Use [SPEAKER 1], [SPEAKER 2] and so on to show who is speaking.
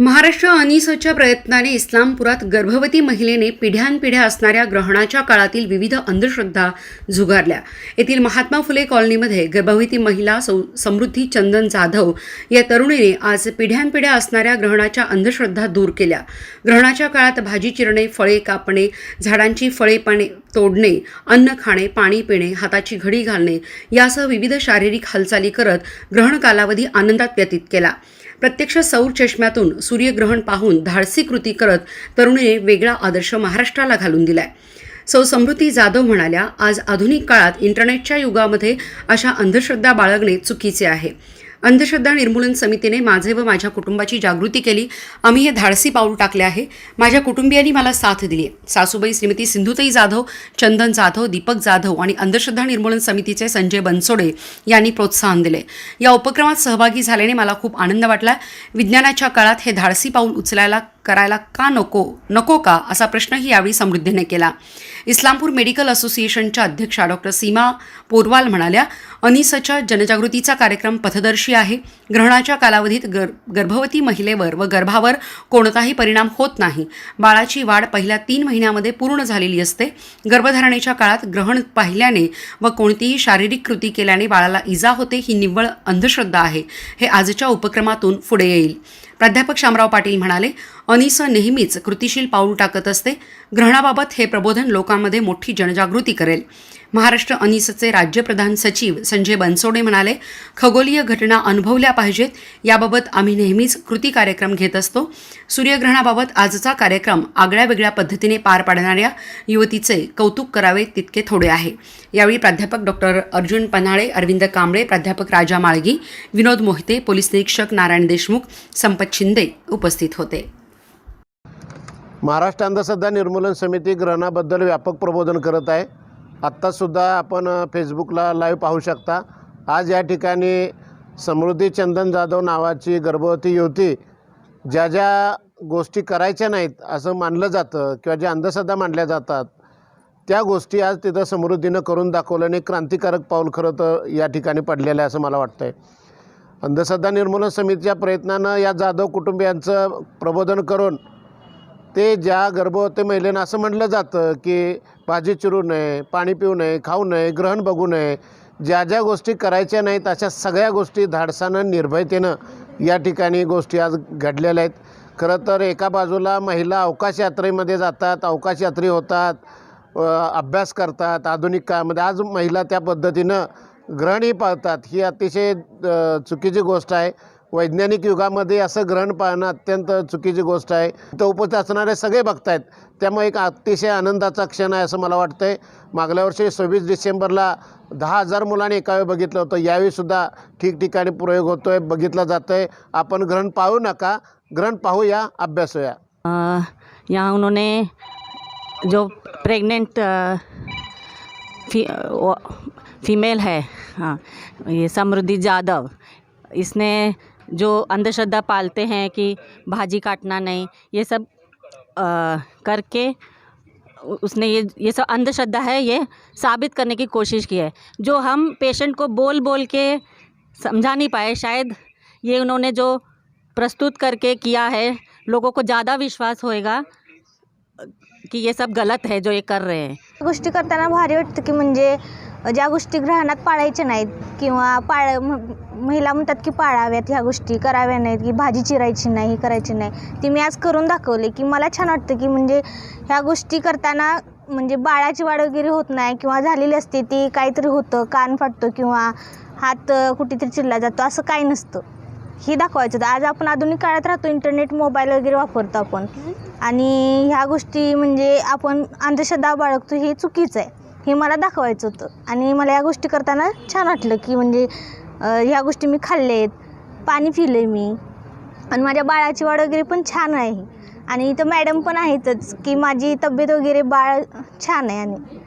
[SPEAKER 1] महाराष्ट्र अनिसच्या प्रयत्नाने इस्लामपुरात गर्भवती महिलेने पिढ्यानपिढ्या असणाऱ्या ग्रहणाच्या काळातील विविध अंधश्रद्धा झुगारल्या. येथील महात्मा फुले कॉलनीमध्ये गर्भवती महिला सौ समृद्धी चंदन जाधव या तरुणीने आज पिढ्यानपिढ्या असणाऱ्या ग्रहणाच्या अंधश्रद्धा दूर केल्या. ग्रहणाच्या काळात भाजी चिरणे फळे कापणे झाडांची फळे पाने तोडणे अन्न खाणे पाणी पिणे हाताची घडी घालणे यासह विविध शारीरिक हालचाली करत ग्रहण कालावधी आनंदात व्यतीत केला. प्रत्यक्ष सौर चष्म्यातून सूर्यग्रहण पाहून धाडसी कृती करत तरुणीने वेगळा आदर्श महाराष्ट्राला घालून दिलाय. सौ समृद्धी जाधव म्हणाल्या आज आधुनिक काळात इंटरनेटच्या युगामध्ये अशा अंधश्रद्धा बाळगणे चुकीचे आहे. अंधश्रद्धा निर्मूलन समितीने माझे व माझ्या कुटुंबाची जागृती केली. आम्ही हे धाडसी पाऊल टाकले आहे. माझ्या कुटुंबियांनी मला साथ दिली सासूबाई श्रीमती सिंधुताई जाधव चंदन जाधव दीपक जाधव आणि अंधश्रद्धा निर्मूलन समितीचे संजय बनसोडे यांनी प्रोत्साहन दिले. या उपक्रमात सहभागी झाल्याने मला खूप आनंद वाटला. विज्ञानाच्या काळात हे धाडसी पाऊल उचलायला करायला का नको? नको का? असा प्रश्नही यावेळी समृद्धीने केला. इस्लामपूर मेडिकल असोसिएशनच्या अध्यक्षा डॉक्टर सीमा पोरवाल म्हणाल्या अनिसच्या जनजागृतीचा कार्यक्रम पथदर्शी आहे. ग्रहणाच्या कालावधीत गर गर्भवती महिलेवर व गर्भावर कोणताही परिणाम होत नाही. बाळाची वाढ पहिल्या तीन महिन्यामध्ये पूर्ण झालेली असते. गर्भधारणेच्या काळात ग्रहण पाहिल्याने व कोणतीही शारीरिक कृती केल्याने बाळाला इजा होते ही निव्वळ अंधश्रद्धा आहे. हे आजच्या उपक्रमातून पुढे येईल. प्राध्यापक शामराव पाटील म्हणाले अनिसं नेहमीच कृतिशील पाऊल टाकत असते. ग्रहणाबाबत हे प्रबोधन लोकांमध्ये मोठी जनजागृती करेल. महाराष्ट्र अनिसचे राज्यप्रधान सचिव संजय बनसोडे म्हणाले खगोलीय घटना अनुभवल्या पाहिजेत. याबाबत आम्ही नेहमीच कृती कार्यक्रम घेत असतो. सूर्यग्रहणाबाबत आजचा कार्यक्रम आगळ्या वेगळ्या पद्धतीने पार पाडणाऱ्या युवतीचे कौतुक करावे तितके थोडे आहे. यावेळी प्राध्यापक डॉक्टर अर्जुन पन्हाळे अरविंद कांबळे प्राध्यापक राजा माळगी विनोद मोहिते पोलीस निरीक्षक नारायण देशमुख संपत शिंदे उपस्थित होते.
[SPEAKER 2] महाराष्ट्र अंधश्रद्धा निर्मूलन समिती ग्रहणाबद्दल व्यापक प्रबोधन करत आहे. आत्तासुद्धा आपण फेसबुकला लाईव्ह पाहू शकता. आज या ठिकाणी समृद्धी चंदन जाधव नावाची गर्भवती युवती ज्या ज्या गोष्टी करायच्या नाहीत असं मानलं जातं किंवा ज्या अंधश्रद्धा मानल्या जातात त्या गोष्टी आज तिथं समृद्धीनं करून दाखवलं आणि क्रांतिकारक पाऊल खरं तर या ठिकाणी पडलेलं आहे असं मला वाटतं आहे अंधश्रद्धा निर्मूलन समितीच्या प्रयत्नानं या जाधव कुटुंबियांचं प्रबोधन करून ते ज्या गर्भवती महिलेनं असं म्हटलं जातं की भाजी चिरू नये पाणी पिऊ नये खाऊ नये ग्रहण बघू नये ज्या ज्या गोष्टी करायच्या नाहीत अशा सगळ्या गोष्टी धाडसानं निर्भयतेनं या ठिकाणी गोष्टी आज घडलेल्या आहेत. खरं तर एका बाजूला महिला अवकाश यात्रेमध्ये जातात अवकाश यात्री होतात अभ्यास करतात आधुनिक काळामध्ये आज महिला त्या पद्धतीनं ग्रहणही पाळतात. ही अतिशय चुकीची गोष्ट आहे. वैज्ञानिक युगामध्ये असं ग्रहण पाहणं अत्यंत चुकीची गोष्ट आहे. तर उपस्थित असणारे सगळे बघतायत त्यामुळे एक अतिशय आनंदाचा क्षण आहे असं मला वाटतं आहे मागल्या वर्षी सव्वीस डिसेंबरला दहा हजार मुलांनी एका वेळी बघितलं होतं. यावेळीसुद्धा ठिकठिकाणी प्रयोग होतो आहे बघितलं जातं आहे आपण ग्रहण पाहू नका. ग्रहण पाहूया अभ्यासूया.
[SPEAKER 3] होया यहाँ उन्होंने जो प्रेग्नेंट फी फीमेल है हाँ ये समृद्धि जादव इसने जो अंधश्रद्धा पालते हैं कि भाजी काटना नहीं ये सब अ, करके उसने ये ये सब अंधश्रद्धा है ये साबित करने की कोशिश की है। जो हम पेशेंट को बोल बोल के समझा नहीं पाए शायद ये उन्होंने जो प्रस्तुत करके किया है लोगों को ज़्यादा विश्वास होएगा कि ये सब गलत है जो ये कर रहे हैं।
[SPEAKER 4] गोष्टी करताना भारी वाटतं की म्हणजे ज्या गोष्टी ग्रहणात किंवा पाळ म- महिला म्हणतात की पाळाव्यात ह्या गोष्टी कराव्या नाहीत की भाजी चिरायची नाही ही करायची नाही. ती मी आज करून दाखवले की मला छान वाटतं की म्हणजे ह्या गोष्टी करताना म्हणजे बाळाची वाढ वगैरे होत नाही किंवा झालेली असते ती काहीतरी होतं कान फाटतो किंवा हात कुठेतरी चिरला जातो असं काही नसतं. हे दाखवायचं. होतं आज आपण आधुनिक काळात राहतो इंटरनेट मोबाईल वगैरे वापरतो आपण. आणि ह्या गोष्टी म्हणजे आपण अंधश्रद्धा बाळगतो हे चुकीचं आहे. हे मला दाखवायचं होतं. आणि मला या गोष्टी करताना छान वाटलं की म्हणजे ह्या गोष्टी मी खाल्लेत. पाणी पिले मी. आणि माझ्या बाळाची वाढ वगैरे पण छान आहे. आणि इथं मॅडम पण आहेतच की माझी तब्येत वगैरे बाळ छान आहे आणि